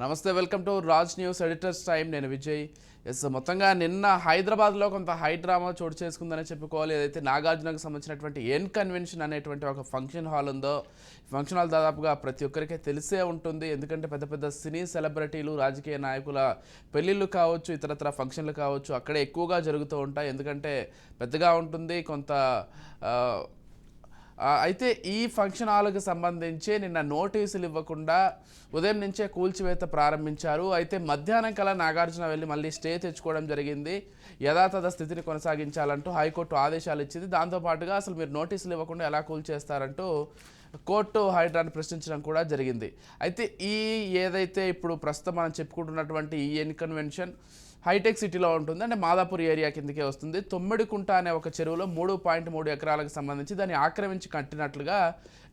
Namaste welcome to Raj news editors time నేను Vijay. Yes మొత్తంగా నిన్న హైదరాబాద్లో కొంత హై డ్రామా చోటు చేసుకుందని చెప్పుకోవాలి. ఏదైతే నాగార్జునకు సంబంధించినటువంటి ఎన్ కన్వెన్షన్ అనేటువంటి ఒక ఫంక్షన్ హాల్ ఉందో ఫంక్షన్ హాల్ దాదాపుగా ప్రతి ఒక్కరికి తెలిసే ఉంటుంది. ఎందుకంటే పెద్ద పెద్ద సినీ సెలబ్రిటీలు రాజకీయ నాయకుల పెళ్ళిళ్ళు కావచ్చు ఇతరత్ర ఫంక్షన్లు కావచ్చు అక్కడే ఎక్కువగా జరుగుతూ ఉంటాయి. ఎందుకంటే పెద్దగా ఉంటుంది కొంత అయితే ఈ ఫంక్షన్ హాల్కి సంబంధించి నిన్న నోటీసులు ఇవ్వకుండా ఉదయం నుంచే కూల్చివేత ప్రారంభించారు. అయితే మధ్యాహ్నం కల్లా నాగార్జున వెళ్ళి మళ్ళీ స్టే తెచ్చుకోవడం జరిగింది. యథాతథ స్థితిని కొనసాగించాలంటూ హైకోర్టు ఆదేశాలు ఇచ్చింది. దాంతోపాటుగా అసలు మీరు నోటీసులు ఇవ్వకుండా ఎలా కూల్చేస్తారంటూ కోర్టు హైడ్రాన్ని ప్రశ్నించడం కూడా జరిగింది. అయితే ఈ ఏదైతే ఇప్పుడు ప్రస్తుతం మనం చెప్పుకుంటున్నటువంటి ఈ ఎన్ కన్వెన్షన్ హైటెక్ సిటీలో ఉంటుంది. అంటే మాదాపూర్ ఏరియా కిందకే వస్తుంది. తొమ్మిడికుంట అనే ఒక చెరువులో మూడు పాయింట్ మూడు ఎకరాలకు సంబంధించి దాన్ని ఆక్రమించి కట్టినట్లుగా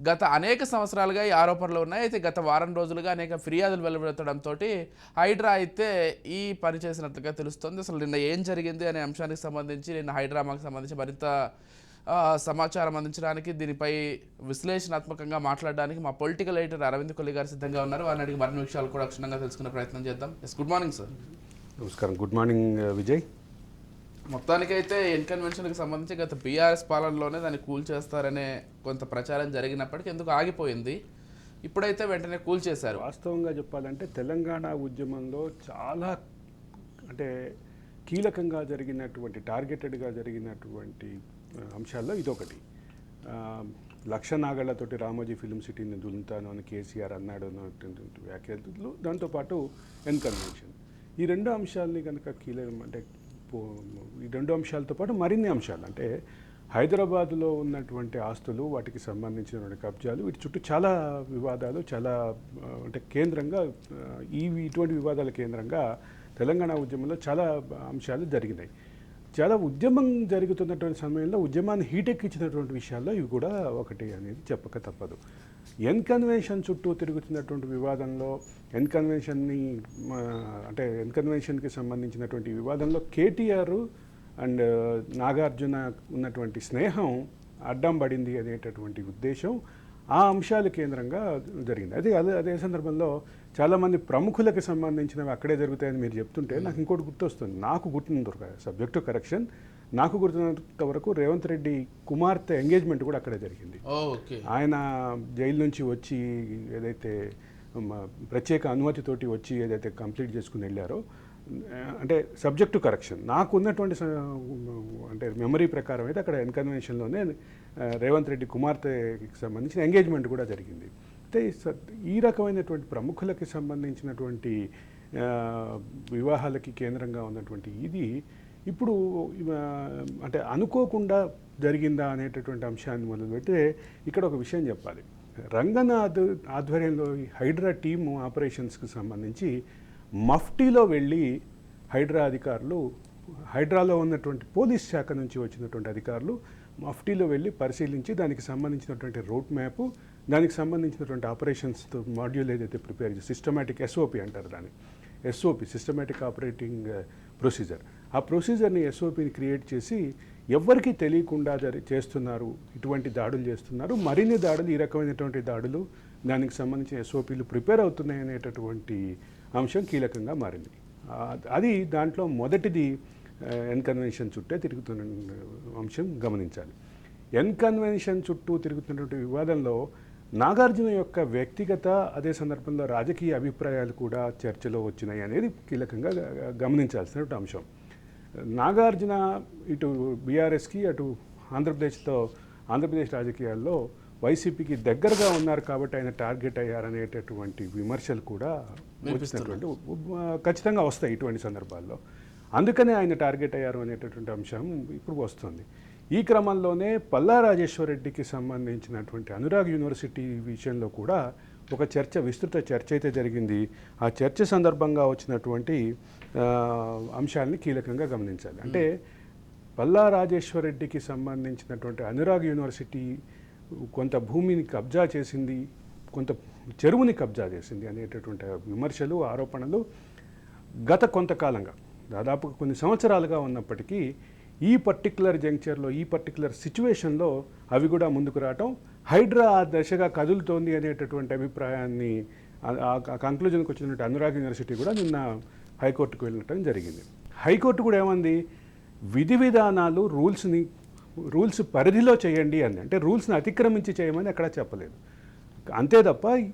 గత అనేక సంవత్సరాలుగా ఈ ఆరోపణలు ఉన్నాయి. అయితే గత వారం రోజులుగా అనేక ఫిర్యాదులు వెలువడతడంతో హైడ్రా అయితే ఈ పని చేసినట్లుగా తెలుస్తుంది. అసలు నిన్న ఏం జరిగింది అనే అంశానికి సంబంధించి నిన్న హైడ్రామాకి సంబంధించి మరింత సమాచారం అందించడానికి దీనిపై విశ్లేషణాత్మకంగా మాట్లాడడానికి మా పొలిటికల్ ఎడిటర్ అరవింద్ కొల్లి గారు సిద్ధంగా ఉన్నారు. వారిని అడిగి మరిన్ని విషయాలు కూడా క్షుణ్ణంగా తెలుసుకునే ప్రయత్నం చేద్దాం. ఎస్ గుడ్ మార్నింగ్ సార్ నమస్కారం. Good morning Vijay. మొత్తానికైతే ఎన్ కన్వెన్షన్కి సంబంధించి గత బీఆర్ఎస్ పాలనలోనే దాన్ని కూల్ చేస్తారనే కొంత ప్రచారం జరిగినప్పటికీ ఎందుకు ఆగిపోయింది? ఇప్పుడైతే వెంటనే కూల్ చేశారు. వాస్తవంగా చెప్పాలంటే తెలంగాణ ఉద్యమంలో చాలా అంటే కీలకంగా జరిగినటువంటి టార్గెటెడ్గా జరిగినటువంటి ఆ, అంశాల్లో ఇదొకటి. లక్ష నాగళ్ళతోటి రామోజీ ఫిలిం సిటీని దులుతాను అని కేసీఆర్ అన్నాడు అన్నటువంటి వ్యాఖ్యలు దాంతోపాటు ఎన్ కన్వెన్షన్. ఈ రెండు అంశాలని కనుక కీలకం అంటే ఈ రెండు అంశాలతో పాటు మరిన్ని అంశాలు. అంటే హైదరాబాద్లో ఉన్నటువంటి ఆస్తులు వాటికి సంబంధించినటువంటి కబ్జాలు వీటి చుట్టూ చాలా వివాదాలు చాలా అంటే కేంద్రంగా ఈ ఇటువంటి వివాదాల కేంద్రంగా తెలంగాణ ఉద్యమంలో చాలా అంశాలు జరిగినాయి. చాలా ఉద్యమం జరుగుతున్నటువంటి సమయంలో ఉద్యమాన్ని హీటెక్కించినటువంటి విషయాల్లో ఇవి కూడా ఒకటి అనేది చెప్పక తప్పదు. ఎన్ కన్వెన్షన్ చుట్టూ తిరుగుతున్నటువంటి వివాదంలో ఎన్ కన్వెన్షన్ని అంటే ఎన్ కన్వెన్షన్కి సంబంధించినటువంటి వివాదంలో కేటీఆర్ అండ్ నాగార్జున ఉన్నటువంటి స్నేహం అడ్డం పడింది అనేటటువంటి ఉద్దేశం ఆ అంశాల కేంద్రంగా జరిగింది. అదే అదే అదే సందర్భంలో చాలామంది ప్రముఖులకు సంబంధించినవి అక్కడే జరుగుతాయని మీరు చెప్తుంటే నాకు ఇంకోటి గుర్తొస్తుంది. నాకు గుర్తున్నంత సబ్జెక్టు కరెక్షన్. నాకు గుర్తున్నంత వరకు రేవంత్ రెడ్డి కుమార్తె ఎంగేజ్మెంట్ కూడా అక్కడే జరిగింది. ఓకే. ఆయన జైలు నుంచి వచ్చి ఏదైతే ప్రత్యేక అనుమతితోటి వచ్చి ఏదైతే కంప్లీట్ చేసుకుని వెళ్ళారో అంటే సబ్జెక్టు కరెక్షన్. నాకు ఉన్నటువంటి అంటే మెమరీ ప్రకారం అయితే అక్కడ ఎన్కన్వెన్షన్లోనే రేవంత్ రెడ్డి కుమార్తెకి సంబంధించిన ఎంగేజ్మెంట్ కూడా జరిగింది. అయితే ఈ రకమైనటువంటి ప్రముఖులకి సంబంధించినటువంటి వివాహాలకి కేంద్రంగా ఉన్నటువంటి ఇది ఇప్పుడు అంటే అనుకోకుండా జరిగిందా అనేటటువంటి అంశాన్ని మొదలుపెడితే ఇక్కడ ఒక విషయం చెప్పాలి. రంగనాథ్ ఆధ్వర్యంలో ఈ హైడ్రా టీము ఆపరేషన్స్కి సంబంధించి మఫ్టీలో వెళ్ళి హైడ్రా అధికారులు హైడ్రాలో ఉన్నటువంటి పోలీస్ శాఖ నుంచి వచ్చినటువంటి అధికారులు మఫ్టీలో వెళ్ళి పరిశీలించి దానికి సంబంధించినటువంటి రూట్ మ్యాప్ దానికి సంబంధించినటువంటి ఆపరేషన్స్ మాడ్యూల్ ఏదైతే ప్రిపేర్ చేసి సిస్టమేటిక్ ఎస్ఓపి అంటారు దాన్ని. SOP systematic operating procedure. ఆ ప్రొసీజర్ని ఎస్ఓపిని క్రియేట్ చేసి ఎవ్వరికీ తెలియకుండా చేస్తున్నారు. ఇటువంటి దాడులు చేస్తున్నారు. మరిన్ని దాడులు ఈ రకమైనటువంటి దాడులు దానికి సంబంధించిన ఎస్ఓపీలు ప్రిపేర్ అవుతున్నాయి అనేటటువంటి అంశం కీలకంగా మారింది. అది దాంట్లో మొదటిది ఎన్కన్వెన్షన్ చుట్టే తిరుగుతున్న అంశం గమనించాలి. ఎన్కన్వెన్షన్ చుట్టూ తిరుగుతున్నటువంటి వివాదంలో నాగార్జున యొక్క వ్యక్తిగత అదే సందర్భంలో రాజకీయ అభిప్రాయాలు కూడా చర్చలో వచ్చినాయి అనేది కీలకంగా గమనించాల్సినటువంటి అంశం. నాగార్జున ఇటు బీఆర్ఎస్కి అటు ఆంధ్రప్రదేశ్లో ఆంధ్రప్రదేశ్ రాజకీయాల్లో వైసీపీకి దగ్గరగా ఉన్నారు కాబట్టి ఆయన టార్గెట్ అయ్యారనేటటువంటి విమర్శలు కూడా వచ్చినటువంటి ఖచ్చితంగా వస్తాయి ఇటువంటి సందర్భాల్లో. అందుకనే ఆయన టార్గెట్ అయ్యారు అనేటటువంటి అంశం ఇప్పుడు వస్తుంది. ఈ క్రమంలోనే పల్లా రాజేశ్వర రెడ్డికి సంబంధించినటువంటి అనురాగ్ యూనివర్సిటీ విషయంలో కూడా ఒక చర్చ విస్తృత చర్చ అయితే జరిగింది. ఆ చర్చ సందర్భంగా వచ్చినటువంటి అంశాలని కీలకంగా గమనించాలి. అంటే పల్లా రాజేశ్వర రెడ్డికి సంబంధించినటువంటి అనురాగ్ యూనివర్సిటీ కొంత భూమిని కబ్జా చేసింది కొంత చెరువుని కబ్జా చేసింది అనేటటువంటి విమర్శలు ఆరోపణలు గత కొంతకాలంగా దాదాపు కొన్ని సంవత్సరాలుగా ఉన్నప్పటికీ ఈ పర్టికులర్ జంక్చర్లో ఈ పర్టికులర్ సిచ్యువేషన్లో అవి కూడా ముందుకు రావటం హైడ్రా ఆ దశగా కదులుతోంది అనేటటువంటి అభిప్రాయాన్ని ఆ కంక్లూజన్కి వచ్చినటువంటి అనురాగ్ యూనివర్సిటీ కూడా నిన్న హైకోర్టుకు వెళ్ళటం జరిగింది. హైకోర్టు కూడా ఏమంది? విధి విధానాలు రూల్స్ని రూల్స్ పరిధిలో చేయండి అని అంటే రూల్స్ని అతిక్రమించి చేయమని అక్కడ చెప్పలేదు. అంతే తప్ప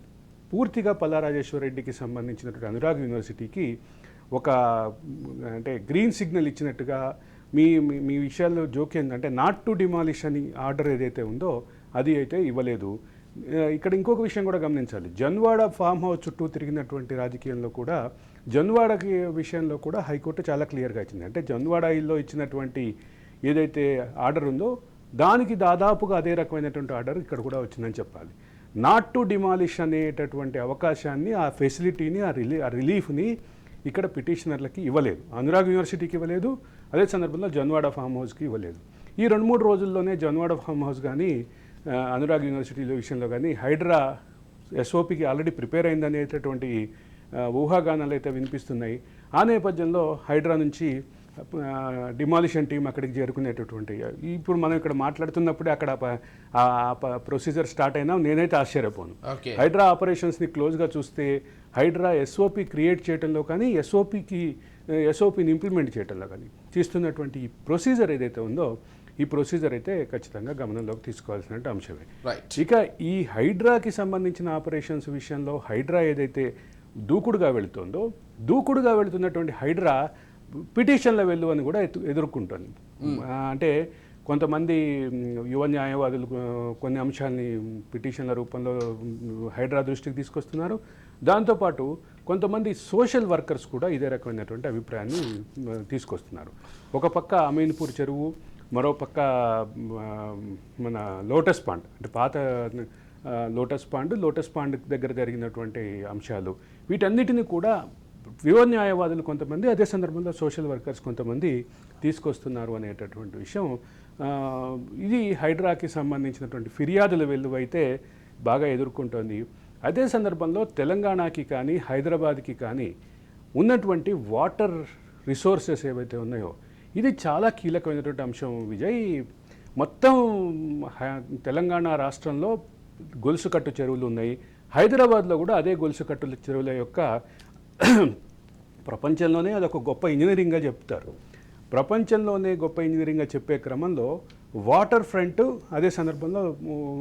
పూర్తిగా పల్లారాజేశ్వర రెడ్డికి సంబంధించినటువంటి అనురాగ్ యూనివర్సిటీకి ఒక అంటే గ్రీన్ సిగ్నల్ ఇచ్చినట్టుగా మీ మీ- విషయాల్లో జోక్యం అంటే నాట్ టు డిమాలిష్ అని ఆర్డర్ ఏదైతే ఉందో అది అయితే ఇవ్వలేదు. ఇక్కడ ఇంకొక విషయం కూడా గమనించాలి. జన్వాడ ఫామ్ హౌస్ చుట్టూ తిరిగినటువంటి రాజకీయంలో కూడా జన్వాడకి విషయంలో కూడా హైకోర్టు చాలా క్లియర్గా ఇచ్చింది. అంటే జన్వాడ ఇల్లో ఇచ్చినటువంటి ఏదైతే ఆర్డర్ ఉందో దానికి దాదాపుగా అదే రకమైనటువంటి ఆర్డర్ ఇక్కడ కూడా వచ్చిందని చెప్పాలి. నాట్ టు డిమాలిష్ అనేటటువంటి అవకాశాన్ని ఆ ఫెసిలిటీని ఆ రిలీ ఆ రిలీఫ్ని ఇక్కడ పిటిషనర్లకి ఇవ్వలేదు. అనురాగ్ యూనివర్సిటీకి ఇవ్వలేదు. అదే సందర్భంలో జన్వాడ ఫామ్ హౌస్కి ఇవ్వలేదు. ఈ రెండు మూడు రోజుల్లోనే జన్వాడ ఫామ్ హౌస్ కానీ అనురాగ్ యూనివర్సిటీల విషయంలో కానీ హైడ్రా ఎస్ఓపికి ఆల్రెడీ ప్రిపేర్ అయిందనేటటువంటి ఊహాగానాలు అయితే వినిపిస్తున్నాయి. ఆ నేపథ్యంలో హైడ్రా నుంచి డిమాలిషన్ టీం అక్కడికి చేరుకునేటటువంటి ఇప్పుడు మనం ఇక్కడ మాట్లాడుతున్నప్పుడే అక్కడ ప్రొసీజర్ స్టార్ట్ అయినా నేనైతే ఆశ్చర్యపోను. ఓకే. హైడ్రా ఆపరేషన్స్ని క్లోజ్గా చూస్తే హైడ్రా ఎస్ఓపి క్రియేట్ చేయడంలో కానీ ఎస్ఓపికి ఎస్ఓపిని ఇంప్లిమెంట్ చేయడంలో కానీ తీస్తున్నటువంటి ఈ ప్రొసీజర్ ఏదైతే ఉందో ఈ ప్రొసీజర్ అయితే ఖచ్చితంగా గమనంలోకి తీసుకోవాల్సిన అంశమే. రైట్ ఇక ఈ హైడ్రాకి సంబంధించిన ఆపరేషన్స్ విషయంలో హైడ్రా ఏదైతే దూకుడుగా వెళుతుందో దూకుడుగా వెళుతున్నటువంటి హైడ్రా పిటిషన్ల వెళ్ళు అని కూడా ఎదుర్కొంటుంది. ఆ, అంటే కొంతమంది యువ న్యాయవాదులు కొన్ని అంశాలని పిటిషన్ల రూపంలో హైడ్రా దృష్టికి తీసుకొస్తున్నారు. దాంతోపాటు కొంతమంది సోషల్ వర్కర్స్ కూడా ఇదే రకమైనటువంటి అభిప్రాయాన్ని తీసుకొస్తున్నారు. ఒక పక్క అమీన్పూర్ చెరువు మరో పక్క మన లోటస్ పాండ్ అంటే పాత లోటస్ పాండ్ లోటస్ పాండ్ దగ్గర జరిగినటువంటి అంశాలు. వీటన్నిటిని కూడా యువ న్యాయవాదులు కొంతమంది అదే సందర్భంలో సోషల్ వర్కర్స్ కొంతమంది తీసుకొస్తున్నారు అనేటటువంటి విషయం. ఇది హైడ్రాకి సంబంధించినటువంటి ఫిర్యాదుల వెలువైతే బాగా ఎదుర్కొంటోంది. అదే సందర్భంలో తెలంగాణకి కానీ హైదరాబాద్కి కానీ ఉన్నటువంటి వాటర్ రిసోర్సెస్ ఏవైతే ఉన్నాయో ఇది చాలా కీలకమైనటువంటి అంశం విజయ్. మొత్తం తెలంగాణ రాష్ట్రంలో గొలుసుకట్టు చెరువులు ఉన్నాయి. హైదరాబాద్లో కూడా అదే గొలుసుకట్టు చెరువుల యొక్క ప్రపంచంలోనే అదొక గొప్ప ఇంజనీరింగ్గా చెప్తారు. ప్రపంచంలోనే గొప్ప ఇంజనీరింగ్గా చెప్పే క్రమంలో వాటర్ ఫ్రంట్ అదే సందర్భంలో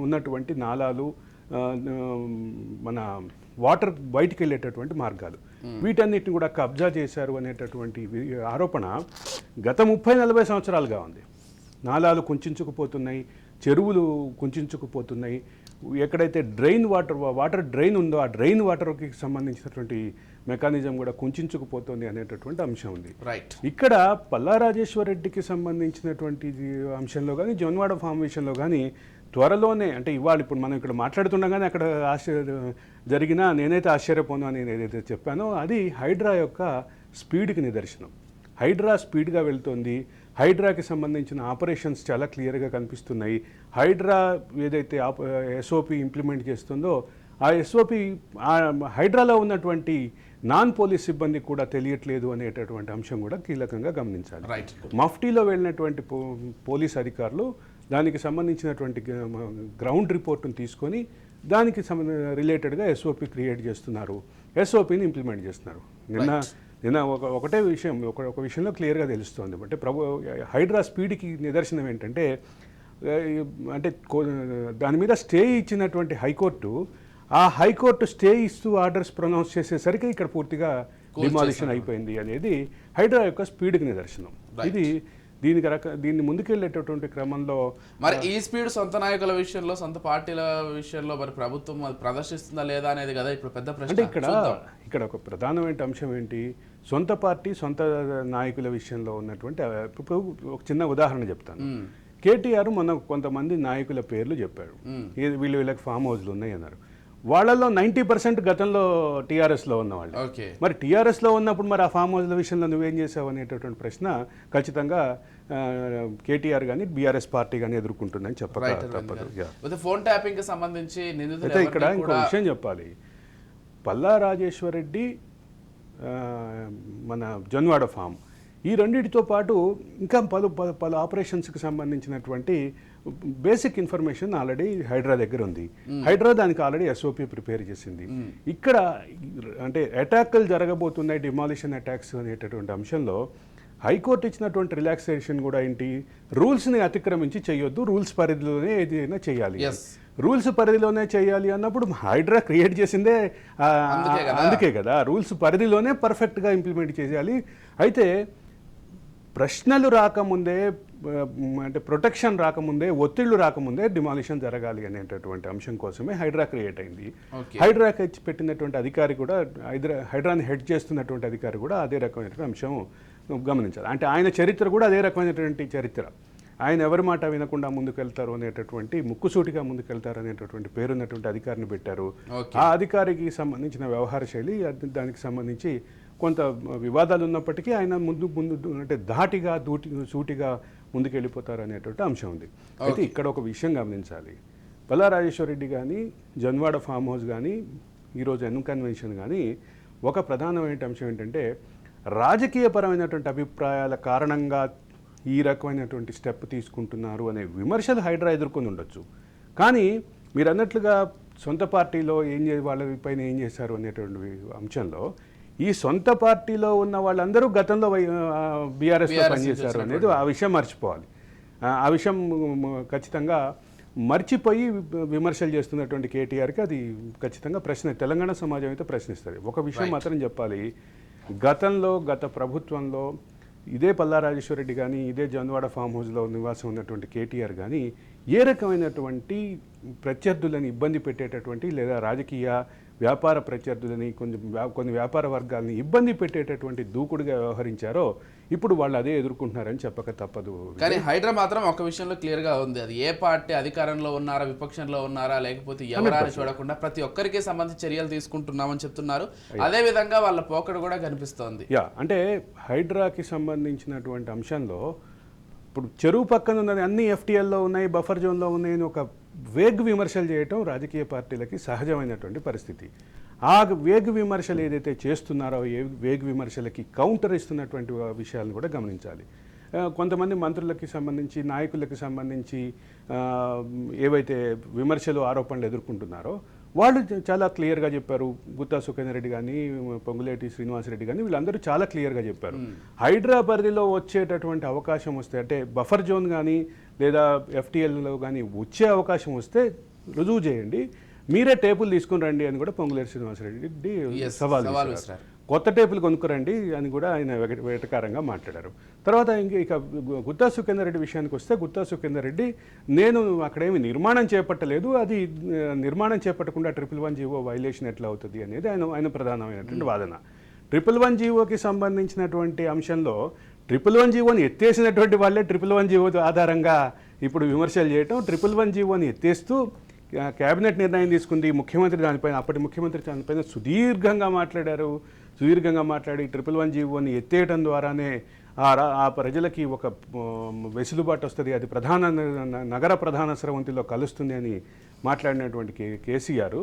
ఉన్నటువంటి నాలాలు మన వాటర్ బయటికి వెళ్ళేటటువంటి మార్గాలు. వీటన్నిటిని కూడా కబ్జా చేశారు అనేటటువంటి ఆరోపణ గత ముప్పై నలభై సంవత్సరాలుగా ఉంది. నాలాలు కుంచుకుపోతున్నాయి చెరువులు కుంచుకుపోతున్నాయి. ఎక్కడైతే డ్రైన్ వాటర్ వాటర్ డ్రైన్ ఉందో ఆ డ్రైన్ వాటర్కి సంబంధించినటువంటి మెకానిజం కూడా కుంచుకుపోతుంది అనేటటువంటి అంశం ఉంది. రైట్ ఇక్కడ పల్లారాజేశ్వర రెడ్డికి సంబంధించినటువంటి అంశంలో కానీ జొన్వాడ ఫామ్ విషయంలో కానీ త్వరలోనే అంటే ఇవాళ ఇప్పుడు మనం ఇక్కడ మాట్లాడుతుండగానే అక్కడ ఆశ్చర్య జరిగినా నేనైతే ఆశ్చర్యపోను అని నేను ఏదైతే చెప్పానో. అది హైడ్రా యొక్క స్పీడ్కి నిదర్శనం. హైడ్రా స్పీడ్గా వెళ్తోంది. హైడ్రాకి సంబంధించిన ఆపరేషన్స్ చాలా క్లియర్గా కనిపిస్తున్నాయి. హైడ్రా ఏదైతే ఎస్ఓపి ఇంప్లిమెంట్ చేస్తుందో ఆ ఎస్ఓపి హైడ్రాలో ఉన్నటువంటి నాన్ పోలీస్ సిబ్బంది కూడా తెలియట్లేదు అనేటటువంటి అంశం కూడా కీలకంగా గమనించాలి. రైట్ మఫ్టీలో వెళ్ళినటువంటి పో పోలీస్ అధికారులు దానికి సంబంధించినటువంటి గ్రౌండ్ రిపోర్ట్ను తీసుకొని దానికి సంబంధ రిలేటెడ్గా ఎస్ఓపి క్రియేట్ చేస్తున్నారు. ఎస్ఓపిని ఇంప్లిమెంట్ చేస్తున్నారు. నిన్న నిన్న ఒక ఒకటే విషయం ఒక ఒక విషయంలో క్లియర్గా తెలుస్తోంది. అంటే ప్రభు హైడ్రా స్పీడ్కి నిదర్శనం ఏంటంటే అంటే దాని మీద స్టే ఇచ్చినటువంటి హైకోర్టు ఆ హైకోర్టు స్టే ఇస్తూ ఆర్డర్స్ ప్రొనౌన్స్ చేసేసరికి ఇక్కడ పూర్తిగా డిమాలిషన్ అయిపోయింది అనేది హైడ్రా యొక్క స్పీడ్కి నిదర్శనం. ఇది దీనికి రక దీన్ని ముందుకెళ్ళేటటువంటి క్రమంలో మరి ఈ స్పీడ్ సొంత నాయకుల విషయంలో సొంత పార్టీల విషయంలో మరి ప్రభుత్వం అది ప్రదర్శిస్తుందా లేదా అనేది కదా ఇప్పుడు పెద్ద అంటే ప్రశ్న ఇక్కడ ఇక్కడ ఒక ప్రధానమైన అంశం ఏంటి? సొంత పార్టీ సొంత నాయకుల విషయంలో ఉన్నటువంటి ఇప్పుడు ఒక చిన్న ఉదాహరణ చెప్తాను. కేటీఆర్ మొన్న కొంతమంది నాయకుల పేర్లు చెప్పాడు. వీళ్ళు వీళ్ళకి ఫామ్ హౌస్లు ఉన్నాయి అన్నారు. వాళ్ళలో నైంటీ పర్సెంట్ గతంలో టీఆర్ఎస్లో ఉన్నవాళ్ళు. ఓకే. మరి టీఆర్ఎస్లో ఉన్నప్పుడు మరి ఆ ఫామ్ హౌస్ల విషయంలో నువ్వేం చేసావు అనేటటువంటి ప్రశ్న ఖచ్చితంగా కేటీఆర్ కానీ బీఆర్ఎస్ పార్టీ కానీ ఎదుర్కొంటుందని. అయితే ఫోన్ ట్యాపింగ్కి సంబంధించి నిందితులు అయితే ఇక్కడ ఇంకో విషయం చెప్పాలి. పల్లా రాజేశ్వర్ రెడ్డి మన జన్వాడ ఫామ్. ఈ రెండింటితో పాటు ఇంకా పలు పలు పలు ఆపరేషన్స్కి సంబంధించినటువంటి బేసిక్ ఇన్ఫర్మేషన్ ఆల్రెడీ హైడ్రా దగ్గర ఉంది. హైడ్రా దానికి ఆల్రెడీ ఎస్ఓపి ప్రిపేర్ చేసింది. ఇక్కడ అంటే అటాక్లు జరగబోతున్నాయి డిమాలిషన్ అటాక్స్ అనేటటువంటి అంశంలో హైకోర్టు ఇచ్చినటువంటి రిలాక్సేషన్ కూడా ఏంటి? రూల్స్ని అతిక్రమించి చేయొద్దు రూల్స్ పరిధిలోనే ఏదైనా చేయాలి. రూల్స్ పరిధిలోనే చేయాలి అన్నప్పుడు హైడ్రా క్రియేట్ చేసిందే. అందుకే కదా. రూల్స్ పరిధిలోనే పర్ఫెక్ట్గా ఇంప్లిమెంట్ చేయాలి. అయితే ప్రశ్నలు రాకముందే అంటే ప్రొటెక్షన్ రాకముందే ఒత్తిళ్ళు రాకముందే డిమాలిషన్ జరగాలి అనేటటువంటి అంశం కోసమే హైడ్రా క్రియేట్ అయింది. ఇచ్చి పెట్టినటువంటి అధికారి కూడా హైడ్రా హైడ్రాని హెడ్ చేస్తున్నటువంటి అధికారి కూడా అదే రకమైనటువంటి అంశం గమనించాలి. అంటే ఆయన చరిత్ర కూడా అదే రకమైనటువంటి చరిత్ర. ఆయన ఎవరి మాట వినకుండా ముందుకెళ్తారు అనేటటువంటి ముక్కుసూటిగా ముందుకెళ్తారు అనేటటువంటి పేరున్నటువంటి అధికారిని పెట్టారు. ఆ అధికారికి సంబంధించిన వ్యవహార శైలి దానికి సంబంధించి కొంత వివాదాలు ఉన్నప్పటికీ ఆయన ముందు ముందు అంటే ధాటిగా దూటి సూటిగా ముందుకెళ్ళిపోతారు అనేటువంటి అంశం ఉంది. అయితే ఇక్కడ ఒక విషయం గమనించాలి. పల్లా రాజేశ్వరరెడ్డి కానీ జన్వాడ ఫామ్ హౌస్ కానీ ఈరోజు ఎన్ కన్వెన్షన్ కానీ ఒక ప్రధానమైన అంశం ఏంటంటే రాజకీయపరమైనటువంటి అభిప్రాయాల కారణంగా ఈ రకమైనటువంటి స్టెప్ తీసుకుంటున్నారు అనే విమర్శలు హైడ్రా ఎదుర్కొని ఉండొచ్చు. కానీ మీరు అన్నట్లుగా సొంత పార్టీలో ఏం చే వాళ్ళ పైన ఏం చేశారు అనేటువంటి అంశంలో ఈ సొంత పార్టీలో ఉన్న వాళ్ళందరూ గతంలో బీఆర్ఎస్లో పనిచేశారు అనేది ఆ విషయం మర్చిపోవాలి. ఆ, విషయం ఖచ్చితంగా మర్చిపోయి విమర్శలు చేస్తున్నటువంటి కేటీఆర్కి అది ఖచ్చితంగా ప్రశ్న తెలంగాణ సమాజం అయితే ప్రశ్నిస్తుంది. ఒక విషయం మాత్రం చెప్పాలి. గతంలో గత ప్రభుత్వంలో ఇదే పల్లారాజేశ్వరరెడ్డి కానీ ఇదే జన్వాడ ఫామ్ హౌస్లో నివాసం ఉన్నటువంటి కేటీఆర్ కానీ ఏ రకమైనటువంటి ప్రత్యర్థులను ఇబ్బంది పెట్టేటటువంటి లేదా రాజకీయ వ్యాపార ప్రత్యర్థులని కొంచెం వ్యా- కొన్ని వ్యాపార వర్గాలని ఇబ్బంది పెట్టేటటువంటి దూకుడుగా వ్యవహరించారో ఇప్పుడు వాళ్ళు అదే ఎదుర్కొంటున్నారని చెప్పక తప్పదు కానీ హైడ్రా మాత్రం ఒక విషయంలో క్లియర్గా ఉంది. అది ఏ పార్టీ అధికారంలో ఉన్నారా విపక్షంలో ఉన్నారా లేకపోతే ఎవరా అని చూడకుండా ప్రతి ఒక్కరికి సంబంధించి చర్యలు తీసుకుంటున్నామని చెప్తున్నారు. అదే విధంగా వాళ్ళ పోకడ కూడా కనిపిస్తోంది. యా అంటే హైడ్రాకి సంబంధించినటువంటి అంశంలో ఇప్పుడు చెరువు పక్కన ఉన్నది అన్ని ఎఫ్టీఎల్లో ఉన్నాయి బఫర్ జోన్లో ఉన్నాయి అని ఒక వేగ్ విమర్శలు చేయటం రాజకీయ పార్టీలకి సహజమైనటువంటి పరిస్థితి. ఆ వేగ్ విమర్శలు ఏదైతే చేస్తున్నారో ఏ వేగ్ విమర్శలకి కౌంటర్ ఇస్తున్నటువంటి విషయాలను కూడా గమనించాలి. కొంతమంది మంత్రులకి సంబంధించి నాయకులకి సంబంధించి ఏవైతే విమర్శలు ఆరోపణలు ఎదుర్కొంటున్నారో వాళ్ళు చాలా క్లియర్గా చెప్పారు. గుత్తా సుఖేందర్ రెడ్డి కానీ పొంగులేటి శ్రీనివాసరెడ్డి కానీ వీళ్ళందరూ చాలా క్లియర్గా చెప్పారు. హైడ్రా పరిధిలో వచ్చేటటువంటి అవకాశం వస్తే అంటే బఫర్ జోన్ కానీ లేదా ఎఫ్టీఎల్లో కానీ వచ్చే అవకాశం వస్తే రుజువు చేయండి. మీరే టేపులు తీసుకుని రండి అని కూడా పొంగులేటి శ్రీనివాసరెడ్డి సవాల్. కొత్త టేపులు కొనుక్కురండి అని కూడా ఆయన వెటకారంగా మాట్లాడారు. తర్వాత ఇంక ఇక గుత్తా సుఖేందర్ రెడ్డి విషయానికి వస్తే గుత్తా సుఖేందర్ రెడ్డి నేను అక్కడేమి నిర్మాణం చేపట్టలేదు అది నిర్మాణం చేపట్టకుండా triple one G O violation ఎట్లా అవుతుంది అనేది ఆయన ఆయన ప్రధానమైనటువంటి వాదన. ట్రిపుల్ వన్ జీవోకి సంబంధించినటువంటి అంశంలో ట్రిపుల్ వన్ జీవోని ఎత్తేసినటువంటి వాళ్ళే ట్రిపుల్ వన్ జీవో ఆధారంగా ఇప్పుడు విమర్శలు చేయటం ట్రిపుల్ వన్ జీవోని ఎత్తేస్తూ ఆ, కేబినెట్ నిర్ణయం తీసుకుంది ముఖ్యమంత్రి దానిపైన అప్పటి ముఖ్యమంత్రి దానిపైన సుదీర్ఘంగా మాట్లాడారు. సుదీర్ఘంగా మాట్లాడి ట్రిపుల్ వన్ జీవోని ఎత్తేయటం ద్వారానే ఆ ఆ ప్రజలకి ఒక వెసులుబాటు వస్తుంది. అది ప్రధాన నగర ప్రధాన స్రవంతిలో కలుస్తుంది అని మాట్లాడినటువంటి కే కేసీఆర్.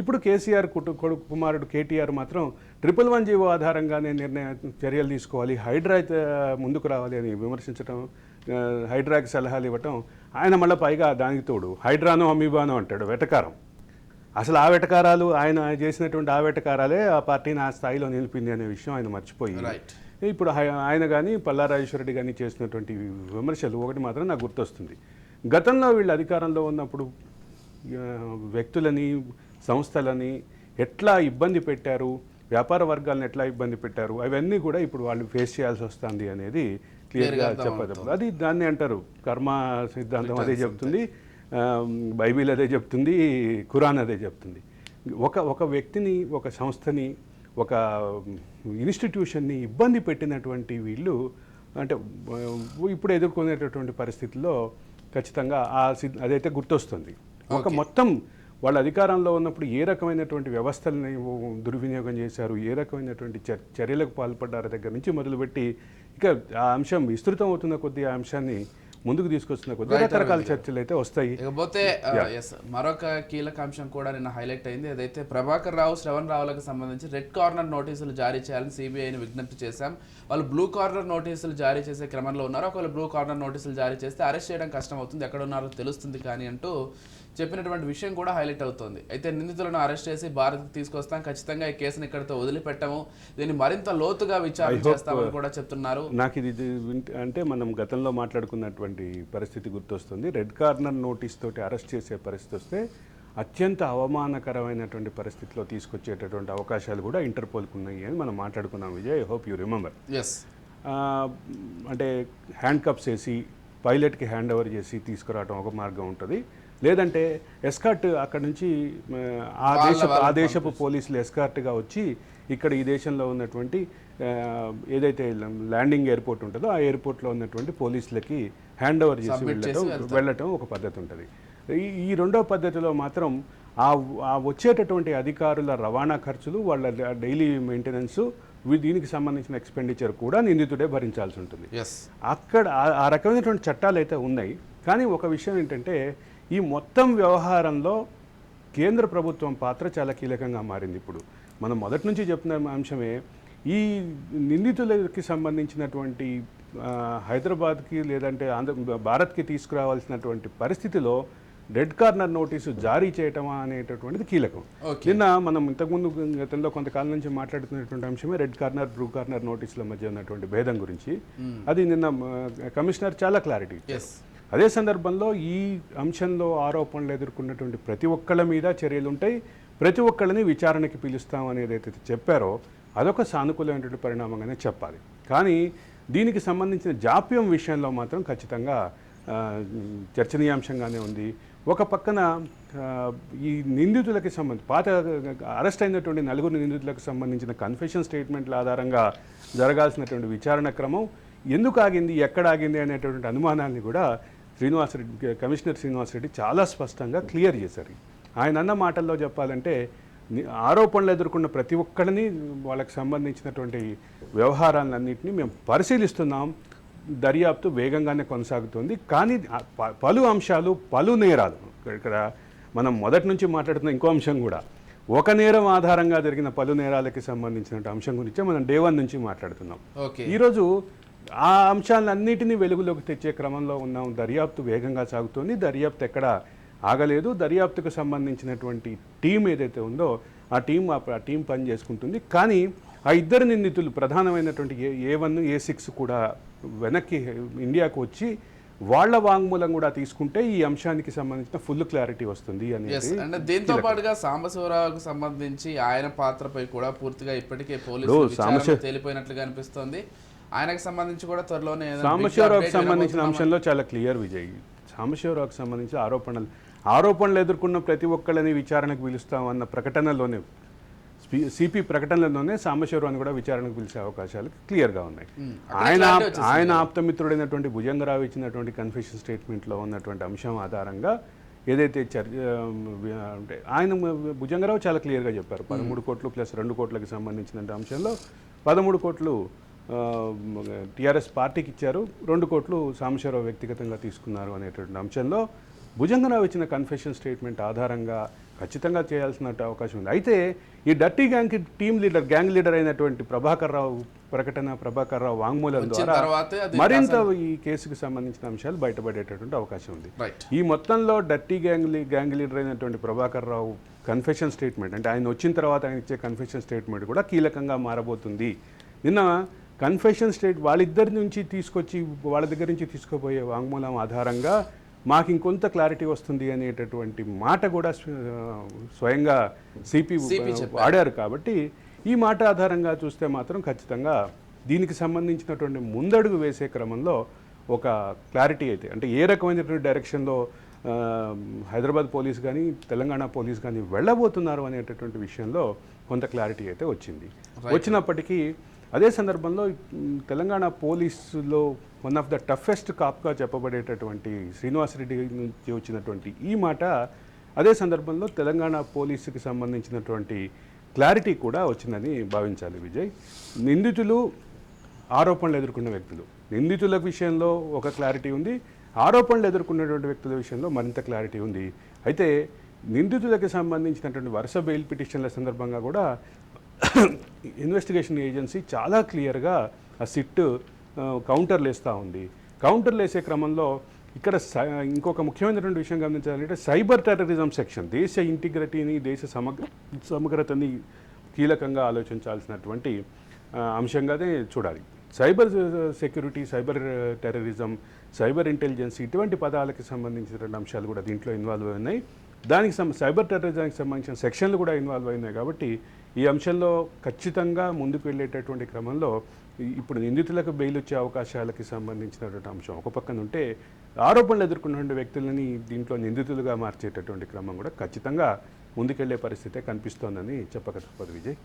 ఇప్పుడు కేసీఆర్ కుటు కొడుకు కుమారుడు కేటీఆర్ మాత్రం ట్రిపుల్ వన్ జీవో ఆధారంగానే నిర్ణయ చర్యలు తీసుకోవాలి. హైడ్రా ముందుకు రావాలి అని విమర్శించడం హైడ్రాకి సలహాలు ఇవ్వటం ఆయన మళ్ళీ పైగా దానికి తోడు. హైడ్రానో అమీబానో అంటాడు వెటకారం. అసలు ఆ వెటకారాలు ఆయన చేసినటువంటి ఆ వెటకారాలే ఆ పార్టీని ఆ స్థాయిలో నిలిపింది అనే విషయం ఆయన మర్చిపోయి. ఇప్పుడు ఆయన కానీ పల్లారాజేశ్వరరెడ్డి కానీ చేసినటువంటి విమర్శలు ఒకటి మాత్రం నాకు గుర్తొస్తుంది. గతంలో వీళ్ళు అధికారంలో ఉన్నప్పుడు వ్యక్తులని సంస్థలని ఎట్లా ఇబ్బంది పెట్టారు వ్యాపార వర్గాలను ఎట్లా ఇబ్బంది పెట్టారు అవన్నీ కూడా ఇప్పుడు వాళ్ళు ఫేస్ చేయాల్సి వస్తుంది అనేది క్లియర్గా చెప్పదు అది దాన్ని అంటారు. కర్మ సిద్ధాంతం అదే చెప్తుంది బైబిల్ అదే చెప్తుంది ఖురాన్ అదే చెప్తుంది. ఒక ఒక వ్యక్తిని ఒక సంస్థని ఒక ఇన్స్టిట్యూషన్ని ఇబ్బంది పెట్టినటువంటి వీళ్ళు అంటే ఇప్పుడు ఎదుర్కొనేటటువంటి పరిస్థితుల్లో ఖచ్చితంగా ఆ అదైతే గుర్తొస్తుంది. ఒక మొత్తం వాళ్ళ అధికారంలో ఉన్నప్పుడు ఏ రకమైనటువంటి వ్యవస్థలని దుర్వినియోగం చేశారు ఏ రకమైనటువంటి చర్- చర్యలకు పాల్పడ్డారు దగ్గర నుంచి మొదలుపెట్టి ఇక ఆ అంశం విస్తృతం అవుతున్న కొద్దీ ఆ అంశాన్ని ముందుకు తీసుకొస్తున్న కొద్ది రకరకాల చర్చలు అయితే వస్తాయి. ఇకపోతే ఎస్ మరొక కీలక అంశం కూడా నిన్న హైలైట్ అయింది. ఏదైతే ప్రభాకర్ రావు శ్రవణ్ రావులకు సంబంధించి రెడ్ కార్నర్ నోటీసులు జారీ చేయాలని సిబిఐని విజ్ఞప్తి చేశాం. వాళ్ళు బ్లూ కార్నర్ నోటీసులు జారీ చేసే క్రమంలో ఉన్నారు. ఒకవేళ బ్లూ కార్నర్ నోటీసులు జారీ చేస్తే అరెస్ట్ చేయడం కష్టం అవుతుంది ఎక్కడ ఉన్నారో తెలుస్తుంది కానీ అంటూ చెప్పినటువంటి విషయం కూడా హైలైట్ అవుతుంది. అయితే నిందితులను అరెస్ట్ చేసి భారత్కి తీసుకొస్తాం. ఖచ్చితంగా ఈ కేసును ఇక్కడితో వదిలిపెట్టము. దీన్ని మరింత లోతుగా విచారణ చేస్తామని కూడా చెప్తున్నారు. నాకు ఇది అంటే మనం గతంలో మాట్లాడుకున్నటువంటి పరిస్థితి గుర్తొస్తుంది. రెడ్ కార్నర్ నోటీస్ తోటి అరెస్ట్ చేసే పరిస్థితి వస్తే అత్యంత అవమానకరమైనటువంటి పరిస్థితిలో తీసుకొచ్చేటటువంటి అవకాశాలు కూడా ఇంటర్పోల్కి ఉన్నాయి అని మనం మాట్లాడుకున్నాం. Vijay I hope you remember yes అంటే హ్యాండ్ కప్స్ వేసి పైలట్కి హ్యాండ్ ఓవర్ చేసి తీసుకురావడం ఒక మార్గం ఉంటుంది. లేదంటే ఎస్కార్ట్ అక్కడ నుంచి ఆ, దేశపు ఆ దేశపు పోలీసులు ఎస్కార్ట్గా వచ్చి ఇక్కడ ఈ దేశంలో ఉన్నటువంటి ఏదైతే ల్యాండింగ్ ఎయిర్పోర్ట్ ఉంటుందో ఆ ఎయిర్పోర్ట్లో ఉన్నటువంటి పోలీసులకి హ్యాండ్ ఓవర్ చేసి వెళ్ళటం. వెళ్ళటం ఒక పద్ధతి ఉంటుంది. ఈ ఈ రెండో పద్ధతిలో మాత్రం ఆ వచ్చేటటువంటి అధికారుల రవాణా ఖర్చులు వాళ్ళ డైలీ మెయింటెనెన్స్ దీనికి సంబంధించిన ఎక్స్పెండిచర్ కూడా నిందితుడే భరించాల్సి ఉంటుంది. అక్కడ ఆ రకమైనటువంటి చట్టాలు అయితే ఉన్నాయి. కానీ ఒక విషయం ఏంటంటే ఈ మొత్తం వ్యవహారంలో కేంద్ర ప్రభుత్వం పాత్ర చాలా కీలకంగా మారింది ఇప్పుడు. మనం మొదటి నుంచి చెప్తున్న అంశమే ఈ నిందితులకి సంబంధించినటువంటి హైదరాబాద్కి లేదంటే ఆంధ్ర భారత్కి తీసుకురావాల్సినటువంటి పరిస్థితిలో రెడ్ కార్నర్ నోటీసు జారీ చేయటమా అనేటటువంటిది కీలకం. నిన్న మనం ఇంతకుముందు గతంలో కొంతకాలం నుంచి మాట్లాడుతున్నటువంటి అంశమే రెడ్ కార్నర్ బ్లూ కార్నర్ నోటీసుల మధ్య ఉన్నటువంటి భేదం గురించి. అది నిన్న కమిషనర్ చాలా క్లారిటీ అదే సందర్భంలో ఈ అంశంలో ఆరోపణలు ఎదుర్కొన్నటువంటి ప్రతి ఒక్కళ్ళ మీద చర్యలు ఉంటాయి. ప్రతి ఒక్కళ్ళని విచారణకి పిలుస్తాం అనేది ఏదైతే చెప్పారో అదొక సానుకూలమైనటువంటి పరిణామంగానే చెప్పాలి. కానీ దీనికి సంబంధించిన జాప్యం విషయంలో మాత్రం ఖచ్చితంగా చర్చనీయాంశంగానే ఉంది. ఒక పక్కన ఈ నిందితులకి సంబంధించి పాత అరెస్ట్ అయినటువంటి నలుగురు నిందితులకు సంబంధించిన కన్ఫెషన్ స్టేట్మెంట్ల ఆధారంగా జరగాల్సినటువంటి విచారణ క్రమం ఎందుకు ఆగింది ఎక్కడ ఆగింది అనేటటువంటి అనుమానాన్ని కూడా శ్రీనివాసరెడ్డి కమిషనర్ శ్రీనివాసరెడ్డి చాలా స్పష్టంగా క్లియర్ చేశారు. ఆయన అన్న మాటల్లో చెప్పాలంటే ఆరోపణలు ఎదుర్కొన్న ప్రతి ఒక్కరిని వాళ్ళకి సంబంధించినటువంటి వ్యవహారాలన్నింటినీ మేము పరిశీలిస్తున్నాం. దర్యాప్తు వేగంగానే కొనసాగుతుంది. కానీ పలు అంశాలు పలు నేరాలు. ఇక్కడ మనం మొదటి నుంచి మాట్లాడుతున్న ఇంకో అంశం కూడా ఒక నేరం ఆధారంగా జరిగిన పలు నేరాలకి సంబంధించిన అంశం గురించే మనం డే వన్ నుంచి మాట్లాడుతున్నాం. ఓకే. ఈరోజు ఆ అంశాలన్నిటినీ వెలుగులోకి తెచ్చే క్రమంలో ఉన్నాం. దర్యాప్తు వేగంగా సాగుతోంది. దర్యాప్తు ఎక్కడ ఆగలేదు. దర్యాప్తుకు సంబంధించినటువంటి టీం ఏదైతే ఉందో ఆ టీం ఆ టీం పని చేసుకుంటుంది. కానీ ఆ ఇద్దరు నిందితులు ప్రధానమైనటువంటి ఏ ఏ వన్ ఏ సిక్స్ కూడా వెనక్కి ఇండియాకు వచ్చి వాళ్ళ వాంగ్మూలం కూడా తీసుకుంటే ఈ అంశానికి సంబంధించిన ఫుల్ క్లారిటీ వస్తుంది అనేది అంటే దీంతో పాటుగా సాంబశివరావుకు సంబంధించి ఆయన పాత్రపై కూడా పూర్తిగా ఇప్పటికే పోలీసులు తేలిపోయినట్లుగా అనిపిస్తోంది. ఆయనకు సంబంధించి కూడా త్వరలోనే సాంబశివరావుకి సంబంధించిన? అంశంలో చాలా క్లియర్ విజయ్ సాంబశివరావుకి సంబంధించి ఆరోపణలు ఆరోపణలు ఎదుర్కొన్న ప్రతి ఒక్కళ్ళని విచారణకు పిలుస్తామన్న ప్రకటనలోనే సిపి ప్రకటనలోనే సాంబశివరావుని కూడా విచారణకు పిలిచే అవకాశాలు క్లియర్గా ఉన్నాయి ఆయన ఆయన. ఆప్తమిత్రుడైనటువంటి భుజంగరావు ఇచ్చినటువంటి కన్ఫెషన్ స్టేట్మెంట్లో ఉన్నటువంటి అంశం ఆధారంగా ఏదైతే చర్చ అంటే ఆయన భుజంగరావు చాలా క్లియర్గా చెప్పారు పదమూడు కోట్లు ప్లస్ రెండు కోట్లకి సంబంధించిన అంశంలో పదమూడు కోట్లు టీఆర్ఎస్ పార్టీకి ఇచ్చారు. రెండు కోట్లు సాంబశివరావు వ్యక్తిగతంగా తీసుకున్నారు అనేటువంటి అంశంలో భుజంగరావు ఇచ్చిన కన్ఫెషన్ స్టేట్మెంట్ ఆధారంగా ఖచ్చితంగా చేయాల్సిన అవకాశం ఉంది. అయితే ఈ dirty gang team leader gang leader అయినటువంటి ప్రభాకర్ రావు ప్రకటన ప్రభాకర్ రావు వాంగ్మూలం ద్వారా మరింత ఈ కేసుకు సంబంధించిన అంశాలు బయటపడేటటువంటి అవకాశం ఉంది. ఈ మొత్తంలో డర్టీ గ్యాంగ్ లీ- గ్యాంగ్ లీడర్ అయినటువంటి ప్రభాకర్ రావు కన్ఫెషన్ స్టేట్మెంట్ అంటే ఆయన వచ్చిన తర్వాత ఆయన ఇచ్చే కన్ఫెషన్ స్టేట్మెంట్ కూడా కీలకంగా మారబోతుంది. నిన్న కన్ఫెషన్ స్టేట్ వాళ్ళిద్దరి నుంచి తీసుకొచ్చి వాళ్ళ దగ్గర నుంచి తీసుకుపోయే వాంగ్మూలం ఆధారంగా మాకు ఇంకొంత క్లారిటీ వస్తుంది అనేటటువంటి మాట కూడా స్వ- స్వయంగా సిపి. వాడారు కాబట్టి ఈ మాట ఆధారంగా చూస్తే మాత్రం ఖచ్చితంగా దీనికి సంబంధించినటువంటి ముందడుగు వేసే క్రమంలో ఒక క్లారిటీ అయితే అంటే ఏ రకమైనటువంటి డైరెక్షన్లో హైదరాబాద్ పోలీస్ కానీ తెలంగాణ పోలీస్ కానీ వెళ్ళబోతున్నారు అనేటటువంటి విషయంలో కొంత క్లారిటీ అయితే వచ్చింది వచ్చినప్పటికీ అదే సందర్భంలో తెలంగాణ పోలీసులో వన్ ఆఫ్ ద టఫెస్ట్ కాప్గా చెప్పబడేటటువంటి శ్రీనివాసరెడ్డి నుంచి వచ్చినటువంటి ఈ మాట అదే సందర్భంలో తెలంగాణ పోలీసుకి సంబంధించినటువంటి క్లారిటీ కూడా వచ్చిందని భావించాలి విజయ్. నిందితులు ఆరోపణలు ఎదుర్కొన్న వ్యక్తులు. నిందితుల విషయంలో ఒక క్లారిటీ ఉంది ఆరోపణలు ఎదుర్కొన్నటువంటి వ్యక్తుల విషయంలో మరింత క్లారిటీ ఉంది. అయితే నిందితులకు సంబంధించినటువంటి వరుస బెయిల్ పిటిషన్ల సందర్భంగా కూడా ఇన్వెస్టిగేషన్ ఏజెన్సీ చాలా క్లియర్గా ఆ సిట్ కౌంటర్లు వేస్తూ ఉంది. కౌంటర్లు వేసే క్రమంలో ఇక్కడ ఇంకొక ముఖ్యమైనటువంటి విషయం గమనించాలంటే సైబర్ టెర్రరిజం సెక్షన్ దేశ ఇంటిగ్రిటీని దేశ సమగ్ర సమగ్రతని కీలకంగా ఆలోచించాల్సినటువంటి అంశంగానే చూడాలి. Cyber security cyber terrorism cyber intelligence ఇటువంటి పదాలకి సంబంధించినటువంటి అంశాలు కూడా దీంట్లో ఇన్వాల్వ్ ఉన్నాయి. దానికి సం సైబర్ టెర్రరిజానికి సంబంధించిన సెక్షన్లు కూడా ఇన్వాల్వ్ అయినాయి కాబట్టి ఈ అంశంలో ఖచ్చితంగా ముందుకు వెళ్ళేటటువంటి క్రమంలో ఇప్పుడు నిందితులకు బెయిల్ వచ్చే అవకాశాలకి సంబంధించినటువంటి అంశం ఒక పక్కన ఉంటే ఆరోపణలు ఎదుర్కొన్నటువంటి వ్యక్తులని దీంట్లో నిందితులుగా మార్చేటటువంటి క్రమం కూడా ఖచ్చితంగా ముందుకెళ్ళే పరిస్థితే కనిపిస్తోందని చెప్పక తప్పదు విజయ్.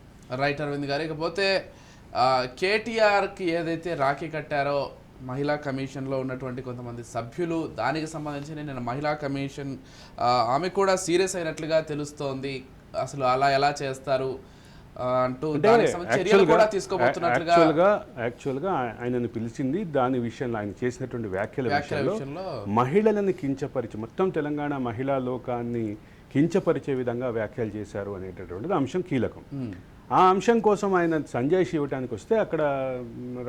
రైట్ అరవింద్ గారు. ఇకపోతే కేటీఆర్కి ఏదైతే రాఖీ కట్టారో మహిళా కమిషన్లో ఉన్నటువంటి కొంతమంది సభ్యులు దానికి సంబంధించి నేను మహిళా కమిషన్ ఆమె కూడా సీరియస్ అయినట్లుగా తెలుస్తోంది. అసలు అలా ఎలా చేస్తారు? అంటూ చర్యలు కూడా తీసుకోబోతున్నట్లుగా యాక్చువల్గా ఆయనను పిలిచింది. దాని విషయంలో ఆయన చేసినటువంటి వ్యాఖ్యల విషయంలో మహిళలను కించపరిచి మొత్తం తెలంగాణ మహిళా లోకాన్ని కించపరిచే విధంగా వ్యాఖ్యలు చేశారు అనేటటువంటిది అంశం కీలకం. ఆ అంశం కోసం ఆయన సంజయ్ ఇవ్వడానికి వస్తే అక్కడ